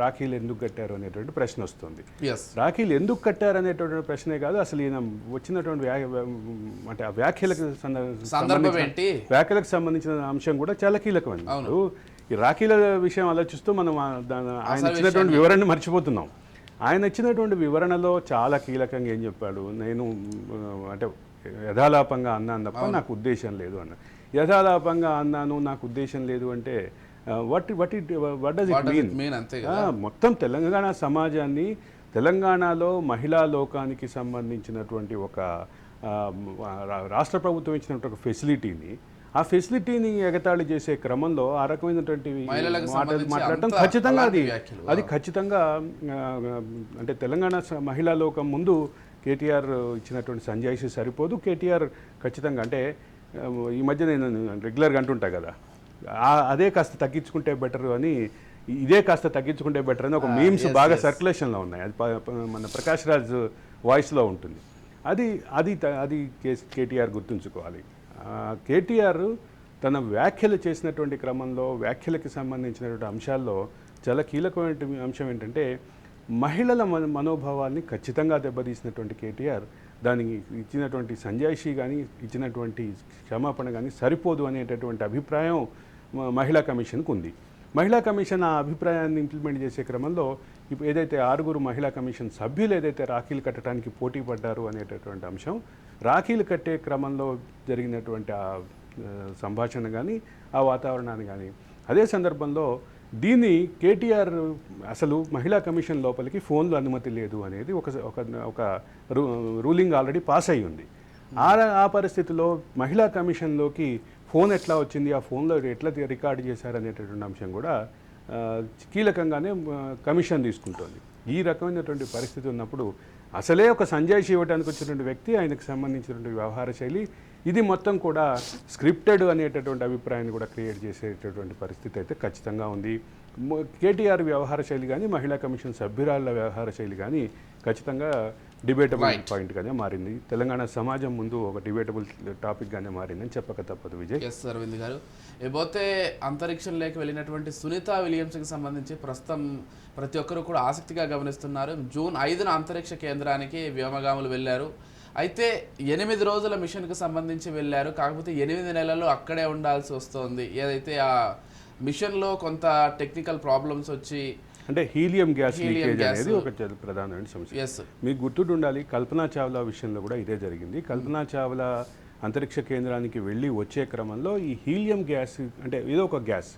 రాఖీలు ఎందుకు కట్టారు అనేటువంటి ప్రశ్న వస్తుంది. రాఖీలు ఎందుకు కట్టారు అనేటటువంటి ప్రశ్నే కాదు అసలు ఈయన వచ్చినటువంటి అంటే ఆ వ్యాఖ్యలకు వ్యాఖ్యలకు సంబంధించిన అంశం కూడా చాలా కీలకమైనది. ఇప్పుడు ఈ రాఖీల విషయం ఆలోచిస్తూ మనం ఆయన ఇచ్చినటువంటి వివరణ మర్చిపోతున్నాం. ఆయన ఇచ్చినటువంటి వివరణలో చాలా కీలకంగా ఏం చెప్పాడు నేను అంటే యథాలాపంగా అన్నాను తప్ప నాకు ఉద్దేశం లేదు అన్న. యథాలాపంగా అన్నాను నాకు ఉద్దేశం లేదు అంటే what what it what does it mean main అంతే మొత్తం తెలంగాణ సమాజాన్ని తెలంగాణలో మహిళా లోకానికి సంబంధించినటువంటి ఒక రాష్ట్ర ప్రభుత్వం ఇచ్చినటువంటి ఒక ఫెసిలిటీని ఆ ఫెసిలిటీని ఎగతాళి చేసే క్రమంలో ఆ రకమైనటువంటి మాటలు మాట్లాడటం ఖచ్చితంగా అది. అది ఖచ్చితంగా అంటే తెలంగాణ మహిళా లోకం ముందు కేటీఆర్ ఇచ్చినటువంటి సంజాయిషి సరిపోదు. కేటీఆర్ ఖచ్చితంగా అంటే ఈ మధ్య నేను రెగ్యులర్గా అంటుంటా కదా. అదే కాస్త తగ్గించుకుంటే బెటర్ అని ఇదే కాస్త తగ్గించుకుంటే బెటర్ అని ఒక మీమ్స్ బాగా సర్క్యులేషన్లో ఉన్నాయి. అది మన ప్రకాష్ రాజ్ వాయిస్లో ఉంటుంది. అది అది అది కేటీఆర్ గుర్తుంచుకోవాలి. కేటీఆర్ తన వ్యాఖ్యలు చేసినటువంటి క్రమంలో వ్యాఖ్యలకి సంబంధించినటువంటి అంశాల్లో చాలా కీలకమైన అంశం ఏంటంటే మహిళల మన మనోభావాల్ని ఖచ్చితంగా దెబ్బతీసినటువంటి కేటీఆర్ దానికి ఇచ్చినటువంటి సంజాయిషి కానీ ఇచ్చినటువంటి క్షమాపణ కానీ సరిపోదు అనేటటువంటి అభిప్రాయం మహిళా కమిషన్కు ఉంది. మహిళా కమిషన్ ఆ అభిప్రాయాన్ని ఇంప్లిమెంట్ చేసే క్రమంలో ఇప్పుడు ఏదైతే ఆరుగురు మహిళా కమిషన్ సభ్యులు ఏదైతే రాఖీలు కట్టడానికి పోటీ పడ్డారు అనేటటువంటి అంశం రాఖీలు కట్టే క్రమంలో జరిగినటువంటి ఆ, సంభాషణ కానీ ఆ వాతావరణాన్ని కానీ అదే సందర్భంలో దీన్ని కేటీఆర్ అసలు మహిళా కమిషన్ లోపలికి ఫోన్లో అనుమతి లేదు అనేది ఒక ఒక ఒక రూ- రూలింగ్ ఆల్రెడీ పాస్ అయి ఉంది. ఆ ఆ పరిస్థితిలో మహిళా కమిషన్లోకి ఫోన్ ఎట్లా వచ్చింది ఆ ఫోన్లో ఎట్లా రికార్డ్ చేశారు అనేటటువంటి అంశం కూడా కీలకంగానే కమిషన్ తీసుకుంటోంది. ఈ రకమైనటువంటి పరిస్థితి ఉన్నప్పుడు అసలే ఒక సంజయ్ ఇవ్వడానికి వచ్చినటువంటి వ్యక్తి ఆయనకు సంబంధించినటువంటి వ్యవహార శైలి ఇది మొత్తం కూడా స్క్రిప్టెడ్ అనేటటువంటి అభిప్రాయాన్ని కూడా క్రియేట్ చేసేటటువంటి పరిస్థితి అయితే ఖచ్చితంగా ఉంది. కేటీఆర్ వ్యవహార శైలి కానీ మహిళా కమిషన్ సభ్యురాళ్ళ వ్యవహార శైలి కానీ ఖచ్చితంగా డిబేటబుల్. పాయింట్గానే మారింది. తెలంగాణ సమాజం ముందు ఒక డిబేటబుల్ టాపిక్గానే మారిందని చెప్పక తప్పదు విజయ్. ఎస్ అరవింద్ గారు. ఇకపోతే అంతరిక్షంలోకి వెళ్ళినటువంటి సునీత విలియమ్స్కి సంబంధించి ప్రస్తుతం ప్రతి ఒక్కరూ కూడా ఆసక్తిగా గమనిస్తున్నారు. జూన్ ఐదున అంతరిక్ష కేంద్రానికి వ్యోమగాములు వెళ్ళారు. అయితే ఎనిమిది రోజుల మిషన్కి సంబంధించి వెళ్ళారు. కాకపోతే ఎనిమిది నెలలు అక్కడే ఉండాల్సి వస్తుంది. ఏదైతే ఆ మిషన్లో కొంత టెక్నికల్ ప్రాబ్లమ్స్ వచ్చి అంటే హీలియం గ్యాస్ లీకేజ్. అనేది ఒక ప్రధానమైన సమస్య. మీకు గుర్తుండి ఉండాలి కల్పనా చావ్లా విషయంలో కూడా ఇదే జరిగింది. కల్పనా చావ్లా అంతరిక్ష కేంద్రానికి వెళ్ళి వచ్చే క్రమంలో ఈ హీలియం గ్యాస్ అంటే ఏదో ఒక గ్యాస్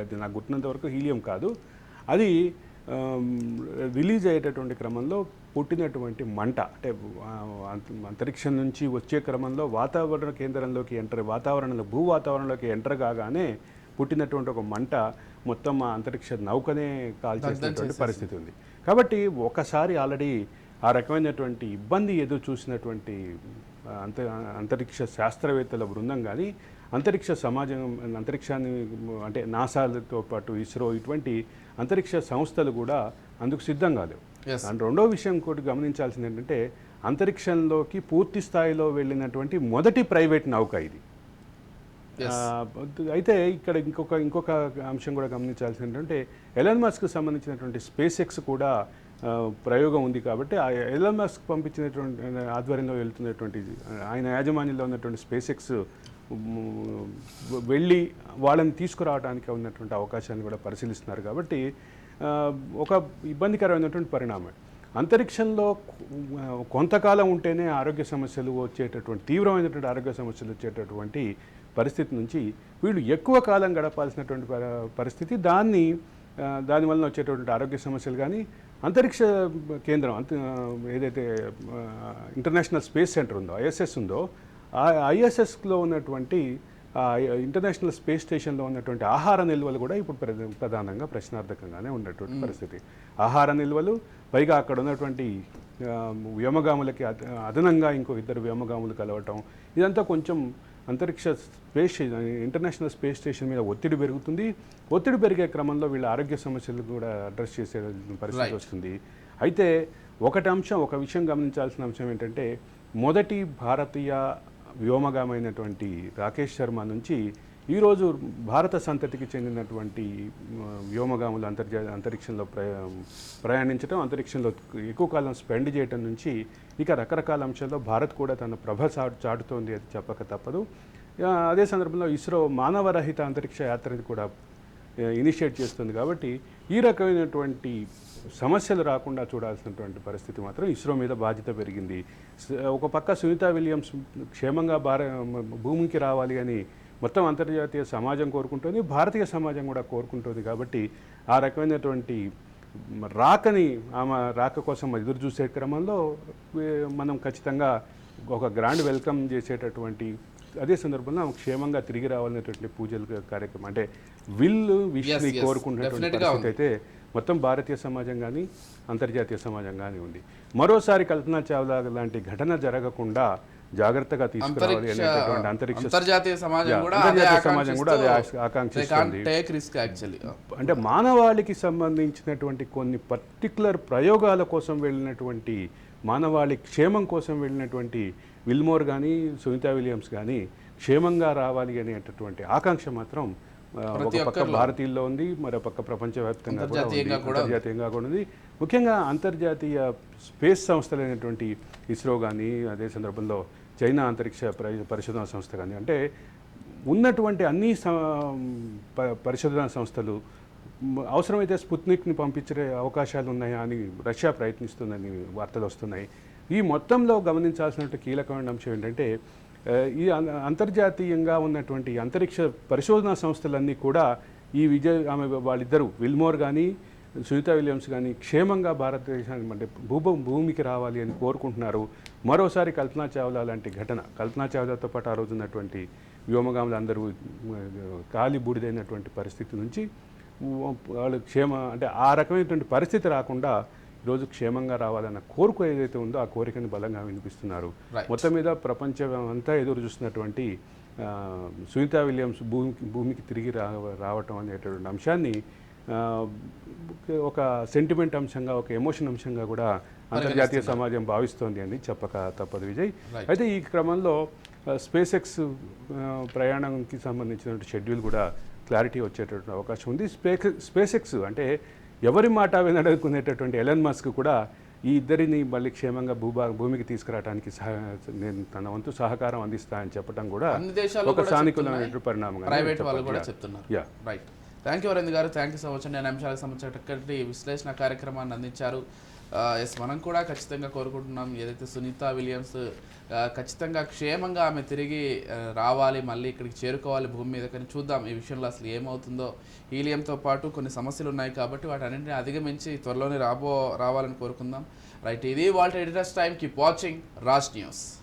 అది నాకు గుర్తున్నంత వరకు హీలియం కాదు. అది రిలీజ్ అయ్యేటటువంటి క్రమంలో పుట్టినటువంటి మంట అంటే అంతరిక్షం నుంచి వచ్చే క్రమంలో వాతావరణ కేంద్రంలోకి ఎంటర్ వాతావరణంలో భూ వాతావరణంలోకి ఎంటర్ కాగానే పుట్టినటువంటి ఒక మంట మొత్తం ఆ అంతరిక్ష నౌకనే కాల్చేసినటువంటి పరిస్థితి ఉంది కాబట్టి ఒకసారి ఆల్రెడీ ఆ రకమైనటువంటి ఇబ్బంది ఎదురు చూసినటువంటి అంత అంతరిక్ష శాస్త్రవేత్తల బృందం కానీ అంతరిక్ష సమాజం అంతరిక్షాన్ని అంటే నాసాలతో పాటు ఇస్రో ఇటువంటి అంతరిక్ష సంస్థలు కూడా అందుకు సిద్ధం కాలేవు. అండ్ రెండో విషయం కూడా గమనించాల్సింది ఏంటంటే అంతరిక్షంలోకి పూర్తి స్థాయిలో వెళ్ళినటువంటి మొదటి ప్రైవేట్ నౌక ఇది. అయితే ఇక్కడ ఇంకొక ఇంకొక అంశం కూడా గమనించాల్సింది ఏంటంటే ఎలన్ మస్క్ సంబంధించినటువంటి స్పేస్ ఎక్స్ కూడా ప్రయోగం ఉంది కాబట్టి ఆ ఎలన్ మస్క్ పంపించినటువంటి ఆధ్వర్యంలో వెళ్తున్నటువంటి ఆయన యాజమాన్యంలో ఉన్నటువంటి స్పేస్ ఎక్స్ వెళ్ళి వాళ్ళని తీసుకురావడానికి ఉన్నటువంటి అవకాశాన్ని కూడా పరిశీలిస్తున్నారు కాబట్టి ఒక ఇబ్బందికరమైనటువంటి పరిణామం. అంతరిక్షంలో కొంతకాలం ఉంటేనే ఆరోగ్య సమస్యలు వచ్చేటటువంటి తీవ్రమైనటువంటి ఆరోగ్య సమస్యలు వచ్చేటటువంటి పరిస్థితి నుంచి వీళ్ళు ఎక్కువ కాలం గడపాల్సినటువంటి ప- పరిస్థితి దాన్ని దానివల్ల వచ్చేటటువంటి ఆరోగ్య సమస్యలు కానీ అంతరిక్ష కేంద్రం అంత ఏదైతే ఇంటర్నేషనల్ స్పేస్ సెంటర్ ఉందో ఐఎస్ఎస్ ఉందో ఆ ఐఎస్ఎస్లో ఉన్నటువంటి ఇంటర్నేషనల్ స్పేస్ స్టేషన్లో ఉన్నటువంటి ఆహార నిల్వలు కూడా ఇప్పుడు ప్రధ- ప్రధానంగా ప్రశ్నార్థకంగానే ఉన్నటువంటి పరిస్థితి. ఆహార నిల్వలు పైగా అక్కడ ఉన్నటువంటి వ్యోమగాములకి అద- అదనంగా ఇంకో ఇద్దరు వ్యోమగాములు కలవటం ఇదంతా కొంచెం అంతరిక్ష స్పేస్ ఇంటర్నేషనల్ స్పేస్ స్టేషన్ మీద ఒత్తిడి పెరుగుతుంది. ఒత్తిడి పెరిగే క్రమంలో వీళ్ళ ఆరోగ్య సమస్యలు కూడా అడ్రస్ చేసే పరిస్థితి. వస్తుంది. అయితే ఒకటి అంశం ఒక విషయం గమనించాల్సిన అంశం ఏంటంటే మొదటి భారతీయ వ్యోమగామైనటువంటి రాకేష్ శర్మ నుంచి ఈరోజు భారత సంతతికి చెందినటువంటి వ్యోమగాములు అంతర్జా అంతరిక్షంలో ప్రయా ప్రయాణించడం అంతరిక్షంలో ఎక్కువ కాలం స్పెండ్ చేయటం నుంచి ఇక రకరకాల అంశాల్లో భారత్ కూడా తన ప్రభ చా- చాటుతోంది అది చెప్పక తప్పదు. అదే సందర్భంలో ఇస్రో మానవరహిత అంతరిక్ష యాత్రని కూడా ఇనిషియేట్ చేస్తుంది కాబట్టి ఈ రకమైనటువంటి సమస్యలు రాకుండా చూడాల్సినటువంటి పరిస్థితి మాత్రం ఇస్రో మీద బాధ్యత పెరిగింది. ఒక పక్క సునీత విలియమ్స్ క్షేమంగా భార భూమికి రావాలి అని మొత్తం అంతర్జాతీయ సమాజం కోరుకుంటుంది భారతీయ సమాజం కూడా కోరుకుంటుంది కాబట్టి ఆ రకమైనటువంటి రాకని ఆమె రాక కోసం ఎదురు చూసే క్రమంలో మనం ఖచ్చితంగా ఒక గ్రాండ్ వెల్కమ్ చేసేటటువంటి అదే సందర్భంలో ఆమె క్షేమంగా తిరిగి రావాలనేటువంటి పూజలు కార్యక్రమం అంటే విల్లు గా పరిస్థితి అయితే మొత్తం భారతీయ సమాజం కానీ అంతర్జాతీయ సమాజం కానీ ఉంది. మరోసారి కల్పనా చావ్లా లాంటి ఘటన జరగకుండా జాగ్రత్తగా తీసుకురావాలి అనేటటువంటి అంతరిక్ష అంతర్జాతీయ సమాజం కూడా సమాజం కూడా అదే ఆకాంక్షిస్తుంది. యాక్చువల్లీ అంటే మానవాళికి సంబంధించినటువంటి కొన్ని పర్టికులర్ ప్రయోగాల కోసం వెళ్ళినటువంటి మానవాళి క్షేమం కోసం వెళ్ళినటువంటి విల్మోర్ కానీ సునీతా విలియమ్స్ కానీ క్షేమంగా రావాలి అనేటటువంటి ఆకాంక్ష మాత్రం ఒక పక్క. భారతీయుల్లో ఉంది మరో పక్క ప్రపంచవ్యాప్తంగా. అంతర్జాతీయంగా కూడా ఉంది. ముఖ్యంగా అంతర్జాతీయ స్పేస్ సంస్థలైనటువంటి ఇస్రో కానీ అదే సందర్భంలో చైనా అంతరిక్ష పరి- పరిశోధన సంస్థ కానీ అంటే ఉన్నటువంటి అన్ని పరిశోధనా సంస్థలు అవసరమైతే స్పుత్నిక్ని పంపించే అవకాశాలు ఉన్నాయా అని రష్యా ప్రయత్నిస్తుందని వార్తలు వస్తున్నాయి ఈ మొత్తంలో గమనించాల్సిన కీలకమైన అంశం ఏంటంటే ఈ అంతర్జాతీయంగా ఉన్నటువంటి అంతరిక్ష పరిశోధనా సంస్థలన్నీ కూడా ఈ విజయ ఆమె వాళ్ళిద్దరూ విల్మోర్ కానీ సునీత విలియమ్స్ కానీ క్షేమంగా భారతదేశానికి అంటే భూభ భూమికి రావాలి అని కోరుకుంటున్నారు. మరోసారి కల్పనా చావ్లా లాంటి ఘటన కల్పనా చావ్లాతో పాటు ఆ రోజు ఉన్నటువంటి వ్యోమగాములు అందరూ కాలి బూడిదైనటువంటి పరిస్థితి నుంచి వాళ్ళు క్షేమ అంటే ఆ రకమైనటువంటి పరిస్థితి రాకుండా ఈరోజు క్షేమంగా రావాలన్న కోరిక ఏదైతే ఉందో ఆ కోరికని బలంగా వినిపిస్తున్నారు. మొత్తం మీద ప్రపంచం అంతా ఎదురు చూస్తున్నటువంటి సునీతా విలియమ్స్ భూమికి భూమికి తిరిగి రా రావటం అనేటటువంటి అంశాన్ని ఒక సెంటిమెంట్ అంశంగా ఒక ఎమోషన్ అంశంగా కూడా అంతర్జాతీయ సమాజం భావిస్తోంది అని చెప్పక తప్పదు విజయ్. అయితే ఈ క్రమంలో స్పేస్ ఎక్స్ ప్రయాణంకి సంబంధించినటువంటి షెడ్యూల్ కూడా క్లారిటీ వచ్చేటటువంటి అవకాశం ఉంది స్పేస్ స్పేస్ ఎక్స్ అంటే ఎవరి మాట వినడుకునేటటువంటి ఎలన్ మస్క్ కూడా ఈ ఇద్దరిని మళ్ళీ క్షేమంగా భూభా భూమికి తీసుకురావడానికి సహ నేను తన వంతు సహకారం అందిస్తా అని చెప్పడం కూడా ఒక కూడా సానుకూలమైనటువంటి పరిణామంగా ప్రైవేట్ వాళ్ళు కూడా చెప్తున్నారు. Ya right thank you Varendra గారు. థ్యాంక్ యూ సో మచ్ నేను అంశాలకు సంబంధించినటువంటి విశ్లేషణ కార్యక్రమాన్ని అందించారు. Uh, ఎస్ మనం కూడా ఖచ్చితంగా కోరుకుంటున్నాం. ఏదైతే సునీత విలియమ్స్ uh, ఖచ్చితంగా క్షేమంగా ఆమె తిరిగి uh, రావాలి మళ్ళీ ఇక్కడికి చేరుకోవాలి భూమి మీద. కానీ చూద్దాం ఈ విషయంలో అసలు ఏమవుతుందో. హీలియంతో పాటు కొన్ని సమస్యలు ఉన్నాయి కాబట్టి వాటన్నింటిని అధిగమించి త్వరలోనే రాబో రావాలని కోరుకుందాం. రైట్ ఇది వాళ్ళ editors time keep watching Raj news